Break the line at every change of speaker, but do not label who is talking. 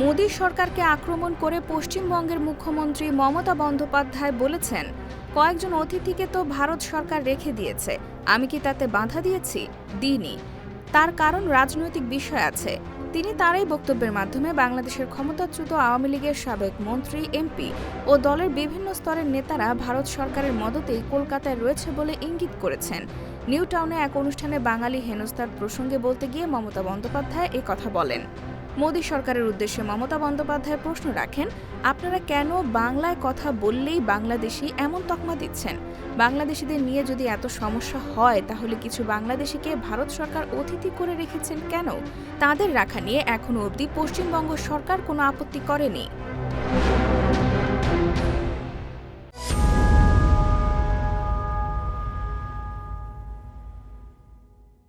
মোদী সরকারকে আক্রমণ করে পশ্চিমবঙ্গের মুখ্যমন্ত্রী মমতা বন্দ্যোপাধ্যায় বলেছেন, কয়েকজন অতিথিকে তো ভারত সরকার রেখে দিয়েছে, আমি কি তাতে বাধা দিয়েছি? দিইনি। তার কারণ রাজনৈতিক বিষয় আছে। তিনি তারই বক্তব্যের মাধ্যমে বাংলাদেশের ক্ষমতাচ্যুত আওয়ামী লীগের সাবেক মন্ত্রী, এমপি ও দলের বিভিন্ন স্তরের নেতারা ভারত সরকারের মদতেই কলকাতায় রয়েছে বলে ইঙ্গিত করেছেন। নিউ টাউনে এক অনুষ্ঠানে বাঙালি হেনস্থার প্রসঙ্গে বলতে গিয়ে মমতা বন্দ্যোপাধ্যায় কথা বলেন। মোদী সরকারের উদ্দেশ্যে মমতা বন্দ্যোপাধ্যায় প্রশ্ন রাখেন, আপনারা কেন বাংলায় কথা বললেই বাংলাদেশি এমন তকমা দিচ্ছেন? বাংলাদেশিদের নিয়ে যদি এত সমস্যা হয়, তাহলে কিছু বাংলাদেশিকে ভারত সরকার অতিথি করে রেখেছেন কেন? তাদের রাখা নিয়ে এখনও অবধি পশ্চিমবঙ্গ সরকার কোনো আপত্তি করেনি।